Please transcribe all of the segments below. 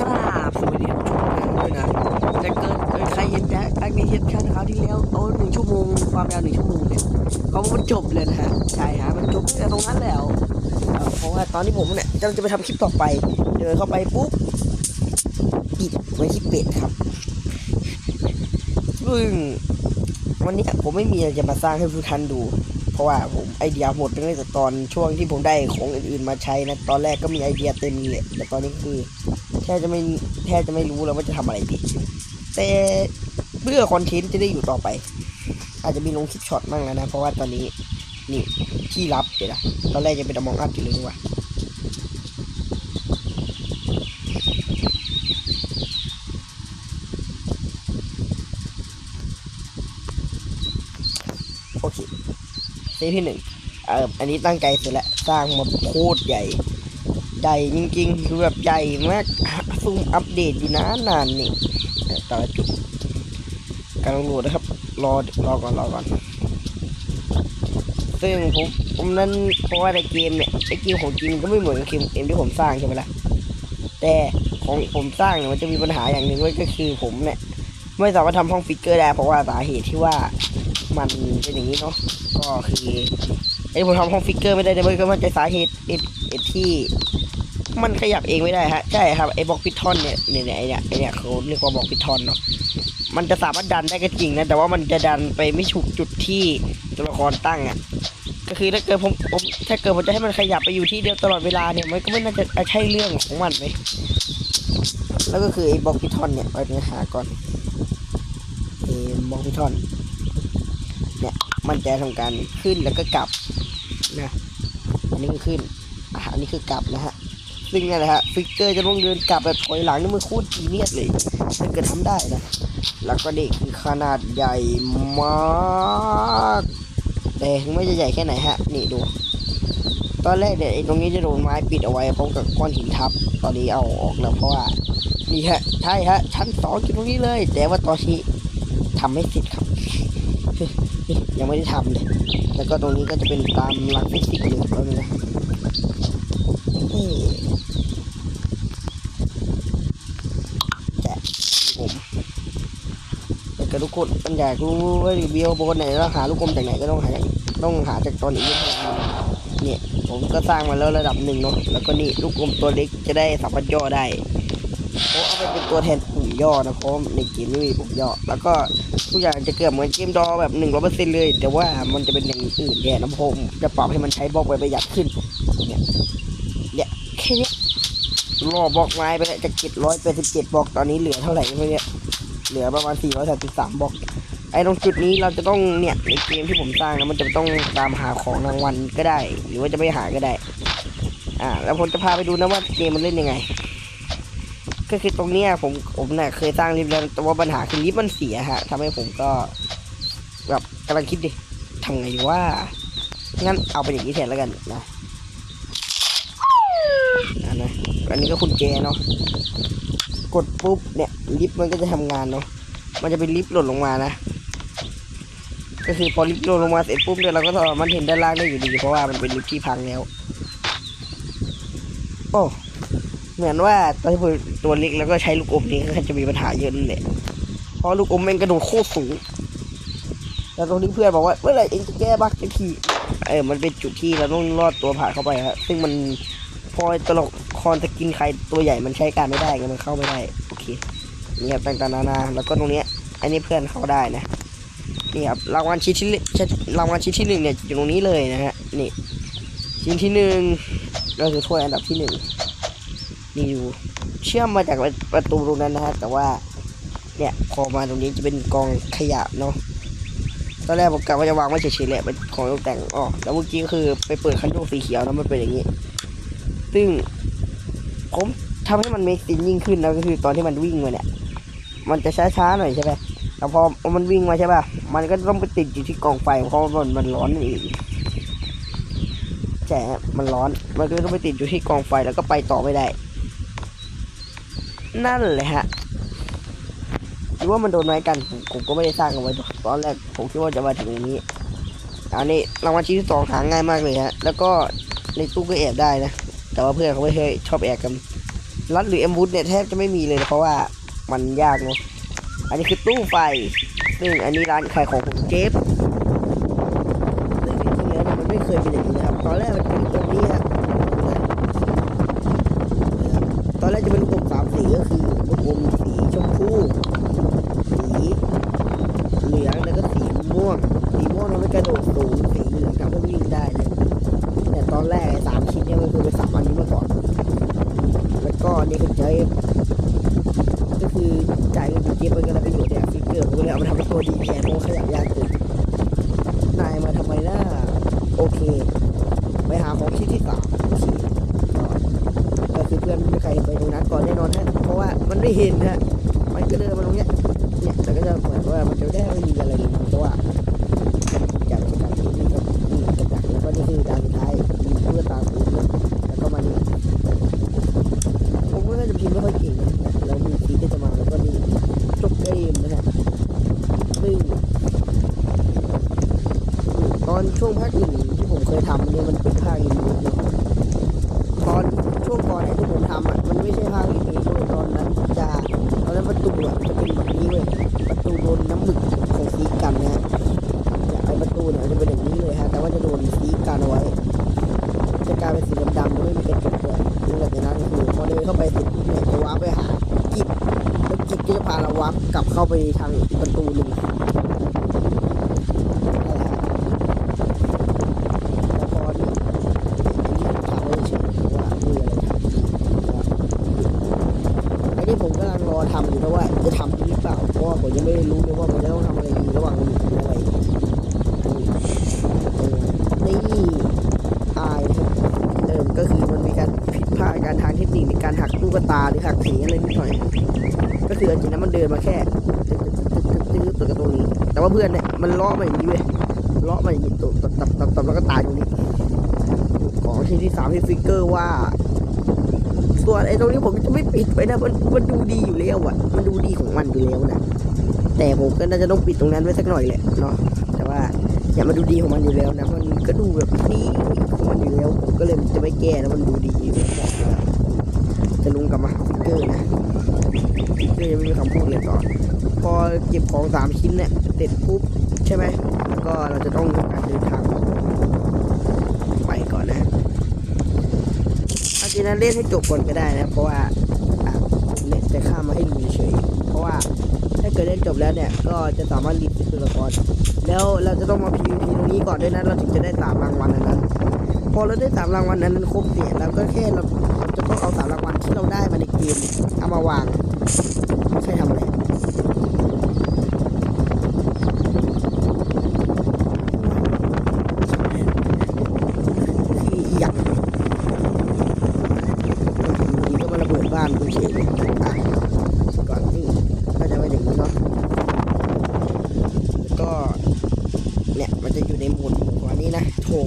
กราบสวัสดีทุกท่านด้วยนะแต่เกิดเกิดใครเห็นแจ็คอันนี้เห็นชันคราวที่แล้วเอาหนึ่งชั่วโมงความยาวหนึ่งชั่วโมงเนี่ยเขามันจบเลยนะฮะใช่ฮะมันจบแต่ตรงนั้นแล้วเพราะว่าตอนที่ผมเนี่ยกำลังจะไปทำคลิปต่อไปเดินเข้าไปปุ๊บปิดไว้ที่เป็ดครับซึ่งวันนี้ผมไม่มีอะไรจะมาสร้างให้ทุกท่านดู ราะว่าผมไอเดียหมดตั้งแต่ตอนช่วงที่ผมได้ของอื่นๆมาใช้นะตอนแรกก็มีไอเดียเต็มเลยแต่ตอนนี้คือแทบจะไม่แทบจะไม่รู้แล้วว่าจะทำอะไรดีแต่เพื่อคอนเทนต์จะได้อยู่ต่อไป อาจจะมีลงคลิปช็อตบ้างแล้วนะ เพราะว่าตอนนี้นี่ที่รับเดี๋ยวนะตอนแรกยังเป็นอมองอัพอยู่เลยว่าโอเค ซตที่หนึ่งเอออันนี้ตั้งใจเสร็จแล้วสร้างมาโคตรใหญ่ ใหญ่จริงๆคือแบบใหญ่มากซูมอัปเดตอยู่นะนานนี่ต่ละจุดกำลังโหลดนะครับ รอรอก่อนรอก่อน ซึ่งผมผมนั้นเพราะว่าในเกมเนี่ยไอเกมของจริงก็ไม่เหมือนกับเกมเกมที่ผมสร้างใช่ไหมล่ะแต่ของผมสร้างเนี่ยมันจะมีปัญหาอย่างหนึ่งไว้ก็คือผมเนี่ยไม่สามารถทำห้องฟิกเกอร์ได้เพราะว่าสาเหตุที่ว่า มันเป็นอย่างนี้เนาะก็คือไอ้ผมทำห้องฟิกเกอร์ไม่ได้เนี่ยมันก็มันจะสาเหตุเหตุเหตุที่ มันขยับเองไม่ได้ฮะใช่ครับไอ้บล็อกพิทอนเนี่ยเนี่ยไอ้เนี่ยไอ้เนี่ยเขาเรียกว่าบล็อกพิทอนเนาะมันจะสามารถดันได้ก็จริงนะแต่ว่ามันจะดันไปไม่ถูกจุดที่ตัวละครตั้งอะก็คือถ้าเกิดผมผมถ้าเกิดผมจะให้มันขยับไปอยู่ที่เดียวตลอดเวลาเนี่ยมันก็ไม่น่าจะใช่เรื่องของมันเลยแล้วก็คือไอ้บล็อกพิทอนเนี่ยไปเนื้อหาก่อนไอ้บล็อกพิทอน มันจะทำการขึ้นแล้วก็กลับนะอันนี้ขึ้นอันนี้คือกลับนะฮะซึ่งนี่แหละฮะฟิกเกอร์จะต้องเดินกลับแบบถอยหลังนี่มันโคตรจีเนียสเลยถ้าเกิดทำได้นะแล้วก็เด็กคือขนาดใหญ่มากแต่ไม่จะใหญ่แค่ไหนฮะนี่ดู ตอนแรกเนี่ยไอ้ตรงนี้จะโดนไม้ปิดเอาไว้พร้อมกับก้อนหินทับ ตอนนี้เอาออกแล้วเพราะว่านี่ฮะใช่ฮะชั้นสองอยู่ตรงนี้เลย แต่ว่าตอนนี้ทำไม่เสร็จครับ ยังไม่ได้ทำเลย แล้วก็ตรงนี้ก็จะเป็นตามหลักฟิสิกส์เลยแล้วนะแจกผมแต่กระทุกคนมันอยากรู้ว่ารีวิวบนไหนแล้วหาลูกกลมจากไหนก็ต้องหาต้องหาจากตอนนี้เนี่ยผมก็สร้างมาแล้วระดับหนึ่งเนาะ แล้วก็นี่ลูกกลมตัวเล็กจะได้สามารถย่อได้เพราะเอาไปเป็นตัวแทนปุ่มย่อนะเพราะในเกมไม่มีปุ่มย่อ แล้วก็ ทุกอย่างจะเกือบเหมือนเกมดอแบบหนึ่งร้อยเปอร์เซ็นต์เลย แต่ว่ามันจะเป็นอย่างอื่นแทนนะผมจะปรับให้มันใช้บล็อกไว้ประหยัดขึ้นเนี่ยเนี่ยแค่นี้รอบล็อกไม้ไปแล้วจากเจ็ดร้อยแปดสิบเจ็ดบล็อกตอนนี้เหลือเท่าไหร่ไม่เนี่ยเหลือประมาณสี่ร้อยสามสิบสามบล็อกไอ้ตรงจุดนี้เราจะต้องเนี่ยในเกมที่ผมสร้างนะมันจะต้องตามหาของรางวัลก็ได้ หรือว่าจะไม่หาก็ได้ อ่า แล้วผมจะพาไปดูนะว่าเกมมันเล่นยังไง ก็คือตรงเนี้ยผมผมเนี่ยเคยสร้างลิฟต์แล้วแต่ว่าปัญหาคือลิฟต์มันเสียฮะทำให้ผมก็ แบบกำลังคิดดิทำไงว่างั้นเอาไปอย่างนี้แทนแล้วกันนะอันนะอันนี้ก็คุณแจเนาะกดปุ๊บเนี่ยลิฟต์มันก็จะทำงานเนาะมันจะเป็นลิฟต์หล่นลงมานะก็คือพอลิฟต์หล่นลงมาเสร็จปุ๊บเนี่ยเราก็สามารถเห็นด้านล่างได้อยู่ดีเพราะว่ามันเป็นลิฟต์ที่พังแล้ว โอ้ เหมือนว่าตอนที่ผมตัวเล็กแล้วก็ใช้ลูกอมนี้ก็จะมีปัญหาเยอะนั่นแหละเพราะลูกอมแม่งกระโดดโคตรสูงแล้วตรงนี้เพื่อนบอกว่าเมื่อไหร่เองจะแก้บั๊กสักทีเออมันเป็นจุดที่เราต้องลอดตัวผ่านเข้าไปครับซึ่งมันพอตลกคอนสกินใครตัวใหญ่มันใช้การไม่ได้ไงมันเข้าไม่ได้โอเคนี่ครับต่างๆนานาแล้วก็ตรงเนี้ยอันนี้เพื่อนเข้าได้นะนี่ครับรางวัลชิ้นที่รางวัลชิ้นที่หนึ่งเนี่ยอยู่ตรงนี้เลยนะฮะนี่ชิ้นที่หนึ่งก็คือถ้วยอันดับที่หนึ่ง นี่อยู่เชื่อมมาจากประตูตรงนั้นนะฮะแต่ว่าเนี่ยพอมาตรงนี้จะเป็นกองขยะเนาะตอนแรกผมกะว่าจะวางไว้เฉยๆแหละเป็นของตกแต่งอ๋อแล้วเมื่อกี้คือไปเปิดคันโยสีเขียวแล้วมันเป็นอย่างนี้ ซึ่งผมทำให้มันเมคซินยิ่งขึ้นนะก็คือตอนที่มันวิ่งมาเนี่ย มันจะช้าๆหน่อยใช่ไหมแต่พอมันวิ่งมาใช่ป่ะ มันก็ต้องไปติดอยู่ที่กองไฟเพราะมันมันร้อนนั่เองใช่ฮะมันร้อน มันก็ต้องไปติดอยู่ที่กองไฟแล้วก็ไปต่อไม่ได้ นั่นแหละฮะหรือว่ามันโดนไม้กันผมผมก็ไม่ได้สร้างเอาไว้ตอนแรกผมคิดว่าจะมาถึงตรงนี้อันนี้รางวัลชิ้นที่สองหาง่ายมากเลยฮะแล้วก็ในตู้ก็แอบได้นะแต่ว่าเพื่อนเขาไม่เคยชอบแอบกันรัดหรือเอ็มบูธเนี่ยแทบจะไม่มีเลยนะเพราะว่ามันยากเนาะอันนี้คือตู้ไฟ ซึ่งอันนี้ร้านขายของของเจฟซึ่งจริงๆแล้วมันไม่เคยเป็นอย่างนี้นะครับตอนแรกมันเป็น นะฮะซึ่งตอนช่วงภาคหนึ่งที่ผมเคยทำเนี่ยมันเป็นภาครีวิวเนาะตอนช่วงก่อนที่ผมทำอะมันไม่ใช่ภาครีวิวด้วยตอนนั้นจะตอนนั้นประตูอะจะเป็นแบบนี้เว้ยประตูโดนน้ำหมึกของซีกันนะฮะเนี่ยไอประตูเนี่ยจะเป็นอย่างนี้เลยฮะแต่ว่าจะโดนซีกันเอาไว้จะกลายเป็นสีดำด้วไม่มีกระจกด้วยหลังจากนั้นคือพอเดินเข้าไปเสร็จปุ๊บเนี่ยจะว้าไปหากิ จแล้วกิจก็จะพาเราว้าร์ปกลับเข้าไปทางประตูหนึ่งนะฮะแล้วพอนี่อันนี้ถามว่าเฉยๆว่าไรทำไอ้ผมกำลังรอทำอยู่นะว่าจะทำดีหรือเปล่าเพราะว่าผมยังไม่รู้เลยว่ามันจะต้องทำอะไรดีระหว่างหลุมอะไรนี่อายเดิมก็คือมันมีการผิดพลาดการทางเทคนิคในการหักลูกตาหรือหักสีอะไรนิดหน่อย ก็คือจริงๆแล้วมันเดินมาแค่ตึ๊ดตึ๊ดตึ๊ดตึ๊ดตึ๊ดตรงนี้ แต่ว่าเพื่อนเนี่ยมันเลาะมาอย่างนี้เว้ยเลาะมาอย่างนี้ตบตับตับตับตับแล้วก็ตายตรงนี้ของที่ที่สามที่ฟิกเกอร์ว่า ส่วนไอ้ตรงนี้ผมจะไม่ปิดไว้นะมันมันดูดีอยู่แล้วอะ มันดูดีของมันอยู่แล้วนะแต่ผมก็น่าจะต้องปิดตรงนั้นไว้สักหน่อยแหละเนาะแต่ว่าอย่ามาดูดีของมันอยู่แล้วนะมันก็ดูแบบนี้ของมันอยู่แล้วผมก็เลยจะไม่แก้แล้วมันดูดีอยู่แล้วจะลงกลับมาฟิกเกอร์นะ กเกอร์ยังไม่มีคำพูดเลยต่อ พอเก็บของสามชิ้นเนี่ยเสร็จปุ๊บใช่ไหมแล้วก็เราจะต้องทำการเดินทางไปก่อนนะฮะอาจริงๆแล้วเล่นให้จบก่อนก็ได้นะ เพราะว่าผมเนี่ยจะข้ามมาให้ดูเฉยเพราะว่าถ้าเกิดเล่นจบแล้วเนี่ยก็จะสามารถรีบตัวละครแล้วเราจะต้องมา PVP ตรงนี้ก่อนด้วยนะเราถึงจะได้สามรางวัลนนั้นพอเราได้สามรางวัลอันนั้นครบเนี่ยเราก็แค่เราจะต้องเอาสามรางวัลที่เราได้มาในเกมเนี่ยเอามาวางไม่ใช่ทำอะไรที่อยากนี่ก็มาระเบิดบ้านกูเฉยเลยอะก่อนนี่ก็จะไปอย่างนี้เนาะแล้วก็ เนี่ยมันจะอยู่ในหมุดหัวนี้นะธง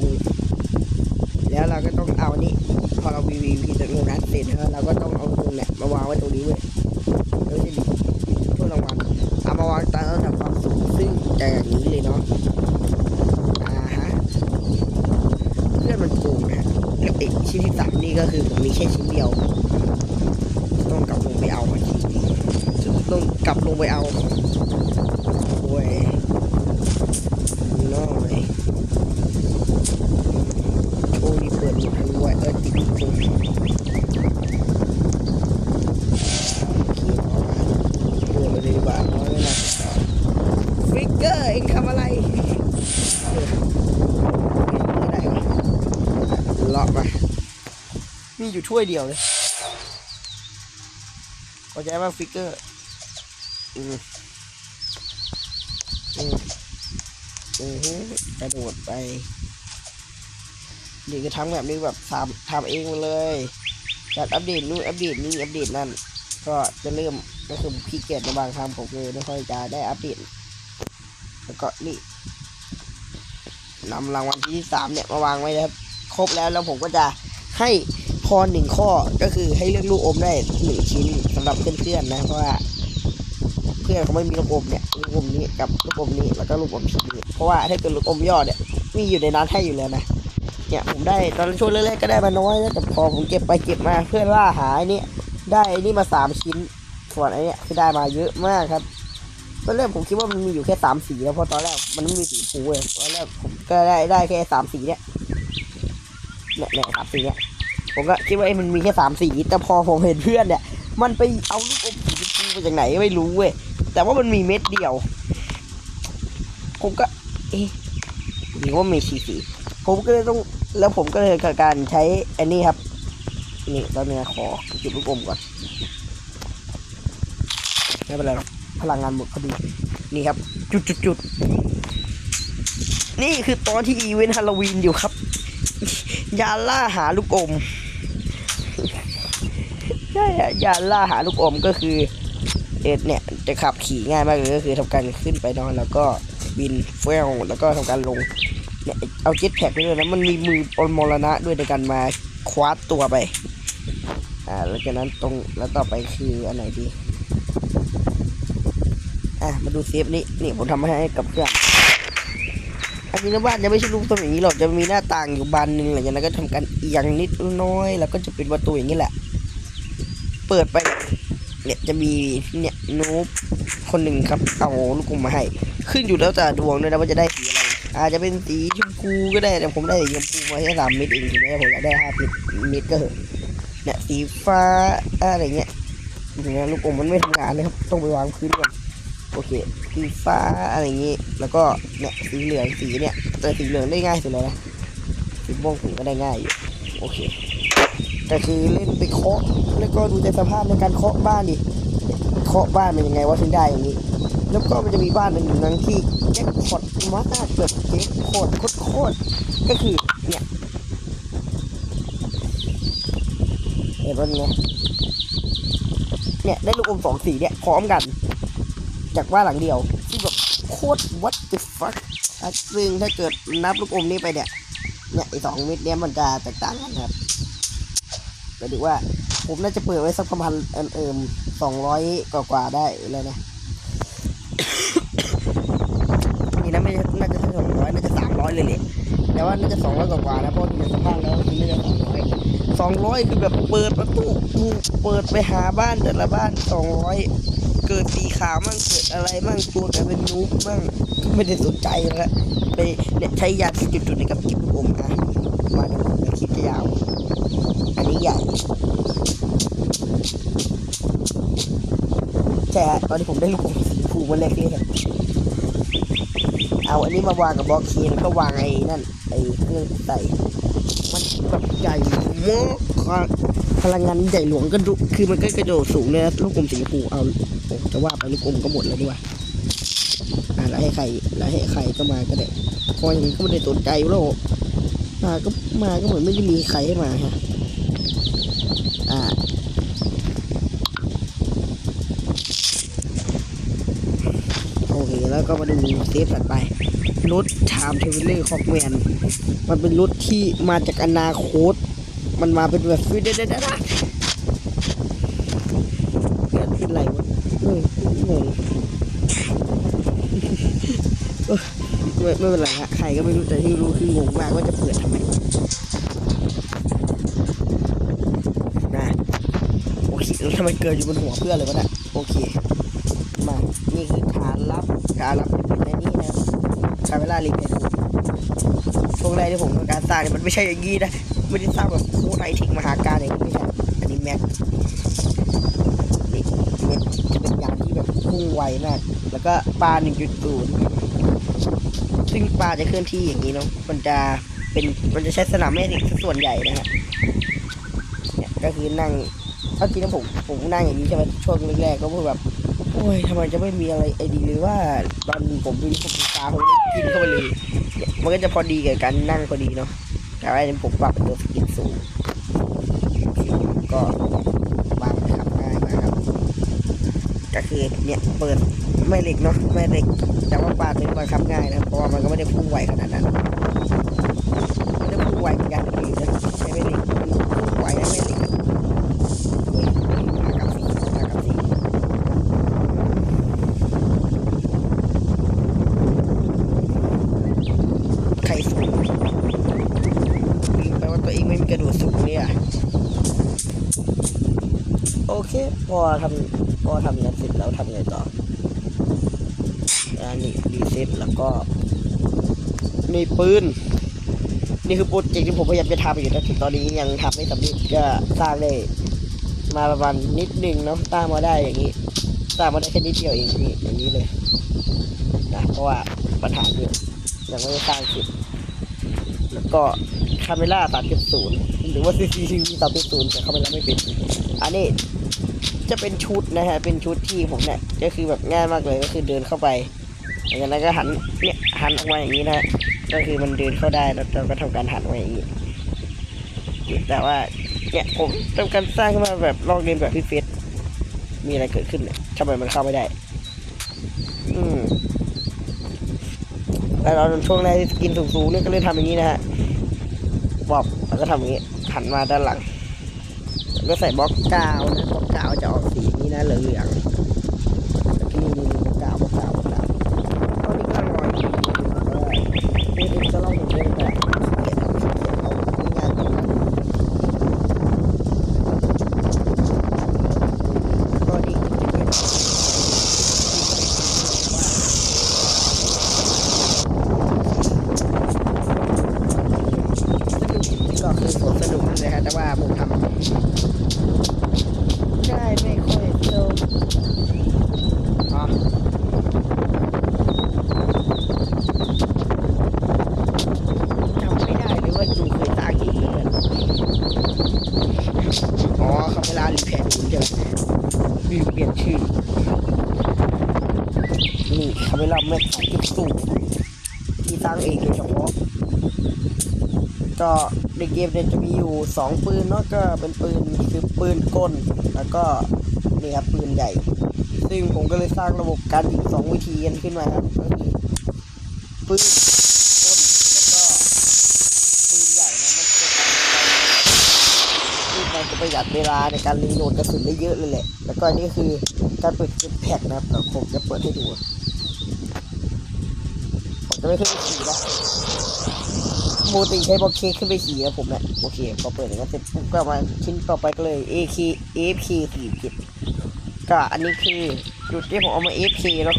แล้วเราก็ต้องเอาอันนี้ พอเรา VVP จากตรงนั้นเสร็จแล้วเราก็ต้องเอาธงเนี่ยมาวางไว้ตรงนี้เว้ยแล้วจะมีถ้วยรางวัลเอามาวางตามระดับความสูงซึ่งจะอย่างนี้เลยเนาะอ่าฮะเพื่อนมันโกงนะกับอีกชิ้นที่สามนี่ก็คือผมมีแค่ชิ้นเดียว ต้องกลับลงไปเอามาชิ้นต้องกลับลงไปเอาโอ้ย น้อยโชว์นี่เปิดอยู่ทั้งวันเออติดอยู่ตรงนี้เปิดไปเลยดีกว่าเพราะเวลาจะต่อฟิกเกอร์เองทำอะไรเออไม่ได้วะ ล็อกไป มีอยู่ถ้วยเดียวเลยเข้าใจว่าฟิกเกอร์ อืมอืมอือฮึกระโดดไป เดี๋ยวก็ทำแบบนี้แบบทำทำเองมาเลยจัดอัปเดตนู่นอัปเดตนี่อัปเดตนั่น ก็จะเริ่มก็คือพี่เกียรในบางคำผมเลยไม่ค่อยจะได้อัปเดตแล้วก็นี่นำรางวัลที่สามเนี่ยมาวางไว้นะครับ ครบแล้วแล้วผมก็จะให้พรหนึ่งข้อก็คือให้เลือกลูกอมได้หนึ่งชิ้นสำหรับเพื่อนๆนะเพราะว่า เพื่อนเขาไม่มีลูกอมเนี่ยลูกอมนี้กับลูกอมนี้แล้วก็ลูกอมชิ้นนี้เพราะว่าถ้าเกิดลูกอมยอดเนี่ยมีอยู่ในนั้นให้อยู่แล้วนะเนี่ยผมได้ตอนช่วงแรกๆก็ได้มาน้อยแต่พอผมเก็บไปเก็บมาเพื่อล่าหาไอ้นี่ได้ไอ้นี่มาสามชิ้นส่วนไอ้เนี่ยคือได้มาเยอะมากครับตอนแรกผมคิดว่ามันมีอยู่แค่สามสีแล้วเพราะตอนแรกมันไม่มีสีฟูเลยตอนแรกผมก็ได้ได้แค่สามสีเนี่ย เนี่ยเนี่ยสามสีเนี่ยผมก็คิดว่าไอ้มันมีแค่สามสีแต่พอผมเห็นเพื่อนเนี่ย มันไปเอาลูกอมสีชมพูมาจากไหนไม่รู้เว้ยแต่ว่ามันมีเม็ดเดียว ผมก็ เอ๊ะหรือว่ามีสีสีผมก็เลยต้องแล้วผมก็เลยกับการใช้อันนี้ครับ นี่ตอนนี้ขอจุดลูกอมก่อนไม่เป็นไรพลังงานหมดพอดีนี่ครับ จุดจุดจุดนี่คือตอนที่อีเวนต์ฮาโลวีนอยู่ครับ ยาล่าหาลูกอมใช่ยาล่าหาลูกอมก็คือเอ็ดเนี่ยจะขับขี่ง่ายมากเลยก็คือทำการขึ้นไปนอนแล้วก็บินเฟลแล้วก็ทำการลงเนี่ยเอาเจ็ตแพ็กไปด้วยนะมันมีมือปนมรณะด้วยในการมาคว้าตัวไปอ่าแล้วจากนั้นตรงแล้วต่อไปคืออันไหนดีอะมาดูเซฟนี้นี่ผมทำให้กับเพื่อน อันนี้นะบ้านจะไม่ใช่รูปทรงอย่างนี้หรอกจะมีหน้าต่างอยู่บานหนึ่งหลังจากนั้นก็ทำการเอียงนิดน้อยแล้วก็จะเป็นประตูอย่างนี้แหละ เปิดไปเนี่ยจะมีเนี่ยนูบคนหนึ่งครับเอาลูกกลมมาให้ ขึ้นอยู่แล้วแต่ดวงด้วยนะว่าจะได้สีอะไรอาจจะเป็นสีชมพูก็ได้แต่ผมได้สีชมพูมาแค่สามเม็ดเองถึงแม้ผมอยากได้ห้าเม็ดเม็ดก็เหอะเนี่ยสีฟ้าอะไรเงี้ยถึงแม้ลูกอมมันไม่ทำงานเลยครับต้องไปวางพื้นก่อน โอเคสีฟ้าอะไรอย่างงี้แล้วก็เนี่ยสีเหลืองสีเนี่ยแต่สีเหลืองได้ง่ายสุดเลยนะสีม่วงผมก็ได้ง่ายอยู่โอเคแต่คือเล่นไปเคาะแล้วก็ดูแต่สภาพในการเคาะบ้านดิเคาะบ้านเป็นยังไงว่าถึงได้อย่างนี้ แล้วก็มันจะมีบ้านหนึ่งอยู่นั้นที่แจ็คพอตมากแบบแจ็คพอตโคตรก็คือเนี่ยเห็นป่ะเนี่ยเนี่ยได้ลูกอมสองสีเนี่ยพร้อมกัน จากบ้านหลังเดียวที่แบบโคตร what the fuck ซึ่งถ้าเกิดนับลูกอมนี้ไปเนี่ยเนี่ยไอสองเม็ดเนี้ยมันจะแตกต่างกันครับหมายถึงว่าผมน่าจะเปิดไว้สักประมาณเอิมสองร้อยกว่าๆได้เลยนะนี่นะไม่น่าจะสองร้อยน่าจะสามร้อยเลยแหละแต่ว่าน่าจะสองร้อยกว่าๆนะเพราะดูในสภาพแล้วคือน่าจะสองร้อยสองร้อยคือแบบเปิดประตูเปิดไปหาบ้านแต่ละบ้านสองร้อย เกิดสีขาวมั่งเกิดอะไรมั่งตัวกันเป็นนูบมั่งไม่ได้สนใจแล้วไปเนี่ยใช้ยาจุดๆในกับกิบลูกอมอะมาดูคลิปยาว อันนี้ใหญ่ใช่ฮะตอนที่ผมได้ลูกอมสีชมพูวันแรกนี่ครับเอาอันนี้มาวางกับบล็อกเคนแล้วก็วางไอ้นั่นไอ้เครื่องใส่มันแบบใหญ่มากพลังงานใหญ่หลวงก็ดูคือมันก็กระโดดสูงเลยนะลูกอมสีชมพูเอา โอ้จะว่าไปลูกอมก็หมดแล้วดีกว่าอ่าแล้วให้ใครแล้วให้ใครก็มาก็ได้พออย่างนี้ก็ไม่ได้สนใจอยู่แล้วมาก็มาก็เหมือนไม่ได้มีใครให้มาฮะอ่าโอเคแล้วก็มาดูเซฟถัดไปรถชามเทเวลเลอร์คอกแมนมันเป็นรถที่มาจากอนาคต มันมาเป็นแบบฟิวเดเดเดเกิดขึ้นอะไรวะเฮ้ย งงไม่ไม่เป็นไรฮะใครก็ไม่รู้แต่ที่รู้คืองงมากว่าจะเปิดทำไมนะโอเคแล้วทำไมเกิดอยู่บนหัวเพื่อนเลยวะเนี่ยโอเค มา นี่คือฐานรับการรับเป็นในนี้นะใช้เวลารีเพย์ช่วงแรกที่ผมทำการสร้างเนี่ยมันไม่ใช่อย่างนี้นะไม่ได้สร้างแบบโคตรไฮเทคมหาการอย่างนี้ไม่ใช่อันนี้แม็กนี่เม็ดจะเป็น พุ่งไวมาก แล้วก็ปลาหนึ่งจุดศูนย์ซึ่งปลาจะเคลื่อนที่อย่างนี้เนาะ มันจะเป็นมันจะใช้สนามแม่เหล็กส่วนใหญ่นะฮะเนี่ยก็คือนั่งเอาจริงนะผมผมนั่งอย่างนี้ใช่ไหมช่วงแรกๆก็พูดแบบโอ้ยทำไมจะไม่มีอะไรไอดีหรือว่าตอนผมมีผมตาผมกินเข้าไปเลยมันก็จะพอดีกับการนั่งพอดีเนาะแต่ว่าผมปรับตัวสกินสูง เนี่ยเปิดไม่เหล็กเนาะไม่เหล็กแต่ว่าปลาตัวนี้มันคับง่ายนะเพราะว่ามันก็ไม่ได้พุ่งไวขนาดนั้นไม่ได้พุ่งไวเหมือนกันเองนะใช้ไม่เหล็กพุ่งไวไม่เหล็กไข่สูงแปลว่าตัวเองไม่มีกระดูกสูงเนี่ยโอเคพอทำพอทำนะ แล้วทำไงต่ออันนี้รีเซ็ตแล้วก็มีปืนนี่คือโปรเจกต์ที่ผมพยายามจะทำอยู่นะถึงตอนนี้ยังทำไม่สำเร็จก็สร้างได้มาประมาณนิดนึงเนาะสร้างมาได้อย่างนี้สร้างมาได้แค่นิดเดียวเองนี่อย่างนี้เลยนะเพราะว่าปัญหาเยอะยังไม่ได้สร้างเสร็จแล้วก็คาเมล่า3.0หรือว่า CCTV 3.0แต่คาเมล่าไม่เป็นอันนี้ จะเป็นชุดนะฮะเป็นชุดที่ผมเนี่ยก็คือแบบง่ายมากเลยก็คือเดินเข้าไปจากนั้นก็หันเนี่ยหันออกมาอย่างนี้นะก็คือมันเดินเข้าได้แล้วเราก็ทำการหันไว้อย่างนี้แต่ว่าเนี่ยผมทำการสร้างขึ้นมาแบบลองเรียนแบบพี่เฟสมีอะไรเกิดขึ้นเนี่ยทำไมมันเข้าไม่ได้ อืมแล้วเราช่วงแรกที่กินสูงๆเนี่ยก็เลยทำอย่างนี้นะฮะบอกแล้วก็ทำอย่างนี้หันมาด้านหลัง ก็ใส่บล็อกกาวนะบล็อกกาวจะออกสีนี้นะเหลืองๆแล้วก็นี่นี่บล็อกกาวบล็อกกาวบล็อกกาวตอนนี้กำลังรออยู่เพราะว่า พูดเองก็เล่าถึงเรื่องแต่เขียนเอาเขียนเอางานก่อนก็ดีก็คือสวนสนุกนั่นเลยฮะแต่ว่าผมทำได้ไม่ค่อยเร็วอ๋อ จำไม่ได้เลยว่าจูเคยสร้างกี่เดือนอ๋อคาเวลารีแพร์ดูใช่ไหมีเปลี่ยนชื่อนี่คาเวลาแม็กซ์ที่สูงที่สร้างเองโดยเฉพาะ ก็ในเกมเนี่ยจะมีอยู่สองปืนเนาะก็เป็นปืนคือปืนกลแล้วก็นี่ครับปืนใหญ่ ซึ่งผมก็เลยสร้างระบบการยิงสองวิธีกันขึ้นมาครับก็คือปืนกลแล้วก็ ปืนใหญ่นะมันจะ ประหยัดเวลาในการรีโหลดกระสุนได้เยอะเลยแหละ แล้วก็อันนี่คือการเปิดเกมแพ็กนะครับผมจะเปิดให้ดู ผมจะไม่ขึ้นไปขี่นะปกติใช้บล็อกเคขึ้นไปขี่นะผมนะโอเคพอเปิดอย่างนั้นเสร็จปุ๊บก็มาชิ้นต่อไปก็เลย AK AFK สี่จิตก็อันนี้คือจุดที่ผมเอามา AFK เนาะ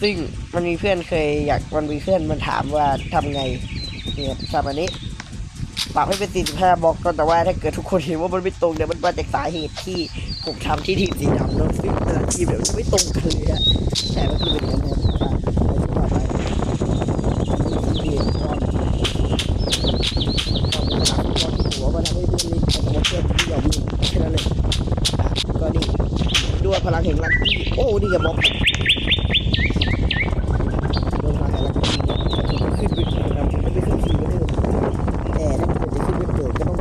ซึ่งมันมีเพื่อนเคยอยากมันมีเพื่อนมันถามว่าทำไงเนี่ยทำอันนี้ ปรับให้เป็น 45บล็อกก็แต่ว่าถ้าเกิดทุกคนเห็นว่ามันไม่ตรงเนี่ยมันมาจากสาเหตุที่ผมทำที่ทีมสีดำแล้วซึ่งแต่ละทีมเดี๋ยวมันไม่ตรงกันเลยอะแต่มันคือเป็นอย่างนั้นนะครับไปไปที่ต่อไปอันนี้คือเกมตอนตอนที่หัวมันทำให้เพื่อนเล่นแต่ว่าเพื่อนที่ยอมวิ่งแค่นั้นเอะก็ดีด้วยพลังแห่งลักกี้โอ้ นี่กับบล็อก โดนมาหาลักทีเนี่ยถ้าเกิดว่าขึ้นไปขี่นะผมก็ไม่ขึ้นขี่ก็ได้แต่ถ้าเกิดจะขึ้นไปเปิดก็ต้อง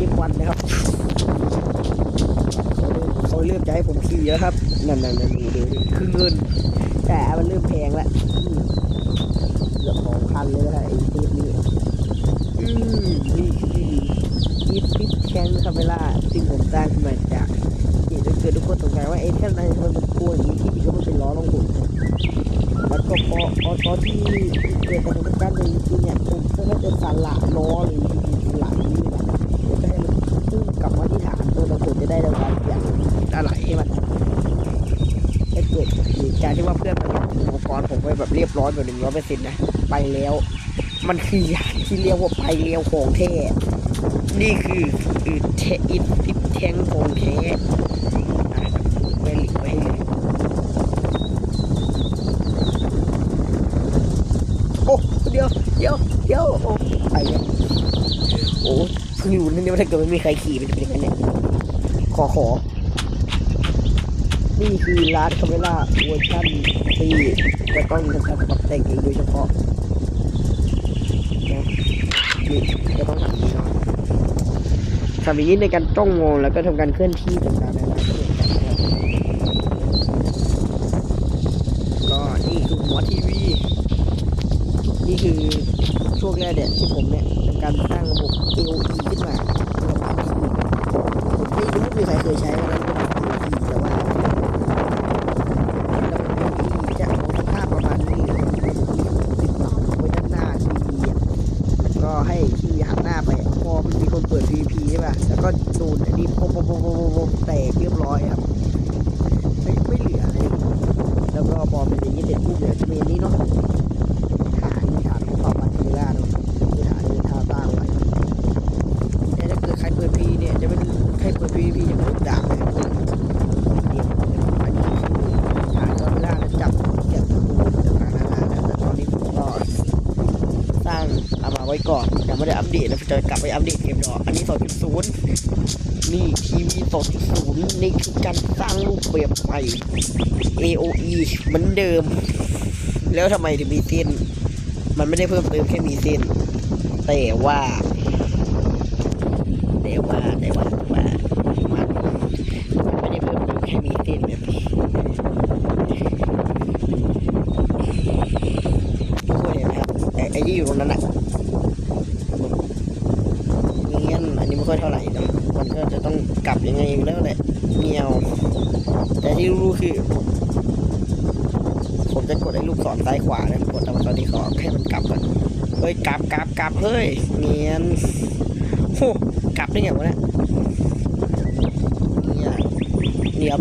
อีกวันนะครับเขาเริ่มเขาเริ่มจะให้ ครับ นั่นนั่นนั่นดูดูดูคือเงิน รียบร้อยแบบหนึ่งร้อยเปอร์เซ็นต์นะ ไปแล้ว มันคือยานที่เรียกว่าไปเรียวของแท้ นี่คืออืดเทอินทิปแทงของแท้อะไว้หลีกไว้ให้เลยโอ้เดี๋ยวเดี๋ยวเดี๋ยวโอ้ไปแล้วโอ้เพิ่งรู้นะเนี่ยว่าถ้าเกิดไม่มีใครขี่มันจะเป็นยังไงเนี่ยขอขอ นี่คือร้านคาเมล่าเวอร์ชันที่จะต้องทำการปรับแต่งเองโดยเฉพาะนี่จะต้องทำอย่างนี้เนาะทำอย่างนี้ในการจ้องมองแล้วก็ทำการเคลื่อนที่ต่างๆนะครับก็นี่คือหัวทีวี นี่คือช่วงแรกเนี่ยที่ผมเนี่ยทำการสร้างระบบ AOE ขึ้นมาระบบทีวีผมไม่รู้ว่ามีใครเคยใช้นะระบบ AOE แต่ว่าระบบ AOE ไม่ได้อัปเดตนะจะกลับไปอัปเดตเกมดอกอันนี้2.0นี่ทีวี2.0นี่คือการสร้างรูปแบบใหม่ AOE เหมือนเดิม แล้วทำไมถึงมีเส้น มันไม่ได้เพิ่มเติมแค่มีเส้น แต่ว่า แต่ว่าแต่ว่าแต่ว่ามันมันไม่ได้เพิ่มเติมแค่มีเส้นแบบนี้ทุกคนเห็นไหมครับไอ้ไอ้ที่อยู่ตรงนั้นอะเงี้ยอันนี้ไม่ค่อยเท่าไหร่เนอะมันก็จะต้องกลับยังไงอยู่แล้วแหละเงียว แต่ที่รู้ๆคือ ผมจะกดไอ้ลูกศรซ้ายขวานะกดตามตอนนี้ขอให้มันกลับก่อนเฮ้ยกลับกลับกลับเฮ้ยเนียนโหกลับได้ไงวะเนี่ยเนี่ยเนี่ยบ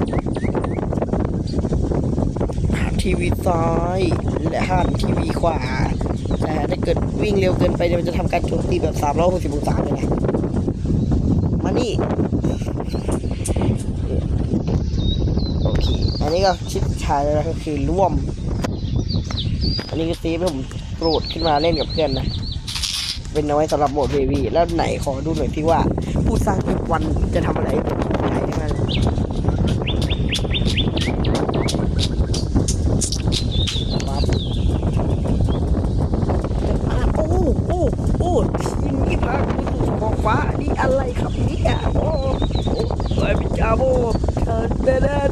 หันทีวีซ้ายและหันทีวีขวาแต่ถ้าเกิดวิ่งเร็วเกินไปเดี๋ยวมันจะทำการโจมตีแบบ360องศาเลยนะมานี่โอเคอันนี้ก็ชิดชายแล้วก็คือร่วม อันนี้คือซีฟที่ผม โปรดขึ้นมาเล่นกับเพื่อนนะ เป็นเอาไว้สำหรับโหมดเบบี้แล้วไหนขอดูหน่อยที่ว่า ผู้สร้างเกมวันจะทำอะไรไหนได้ไหมครับโอ้โอ้โอ้ทีมนี้พาคุณสู่ขอบฟ้านี่อะไรครับเนี่ยโอ้โอ้เฮ้ยพี่จาโบเดินเดิน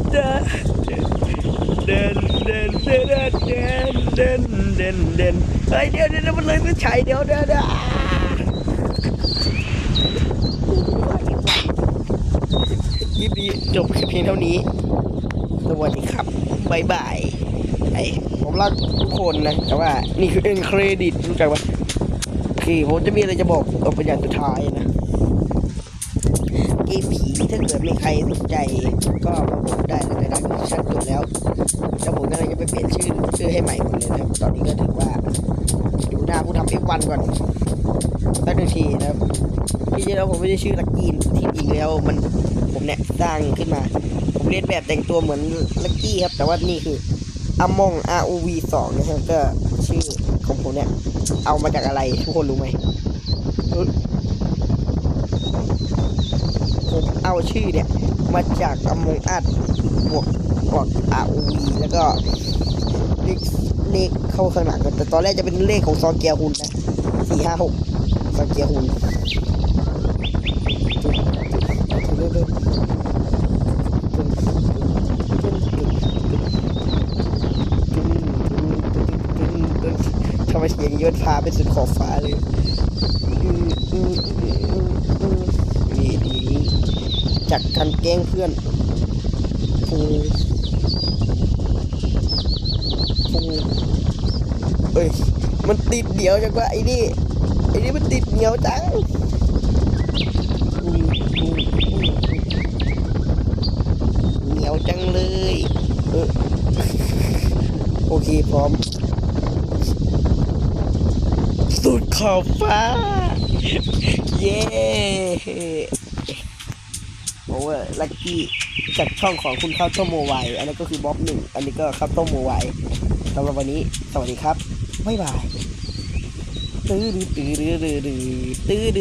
เดิน เดินเดินเดินเดินเดินเดินเฮ้ยเดี๋ยวเดี๋ยวมันเลยไม่ใช่เดี๋ยวเดี๋ยวเดี๋ยวคลิปนี้จบแค่เพียงเท่านี้ สวัสดีครับบายบายไอผมรักทุกคนนะ แต่ว่า นี่คือเอ็นเครดิตรู้จักปะคือผมจะมีอะไรจะบอกเอาเป็นอย่างสุดท้ายนะเกมผีถ้าเกิดมีใครสนใจ ก็มาบอกได้ในร้านของฉันจบแล้ว แล้วผมก็เลยจะไปเปลี่ยนชื่อชื่อให้ใหม่หมดเลยนะครับตอนนี้ก็ถือว่าดูหน้าผู้ทำเอฟวันก่อนสักหนึ่งทีนะครับที่จริงแล้วผมไม่ได้ชื่อลักกี้ที่จริงแล้วมันผมเนี่ยสร้างขึ้นมา ผมเรียนแบบแต่งตัวเหมือนลักกี้ครับแต่ว่านี่คืออมอง ROV 2นะครับก็ชื่อของผมเนี่ย เอามาจากอะไรทุกคนรู้ไหมผมเอาชื่อเนี่ย มาจากอมงอัดบวก บวก ROV แล้วก็เลขเลขเข้าข้างหลังแต่ตอนแรกจะเป็นเลขของซอเกียร์ฮุนนะสี่ห้าหกซอเกียร์ฮุนทำไมเสียงยอะพาไปสุดขอบฟ้าเลยนี่จากการแกล้งเพื่อนฟูฟู เอ้ย มันติดเหนียวจังวะไอ้นี่ไอ้นี่มันติดเหนียวจังเหนียวจังเลยเออโอเคพร้อม สุดขอบฟ้า เย้โอเวอร์ลักกี้จากช่องของคุณข้าวต้มโมไวอันนี้ก็คือบ๊อบหนึ่งอันนี้ก็ข้าวต้มโมไวสำหรับวันนี้ สวัสดีครับ ไม่บายตื้อดื้อตื้อดื้อดื้อตื้อดื้อ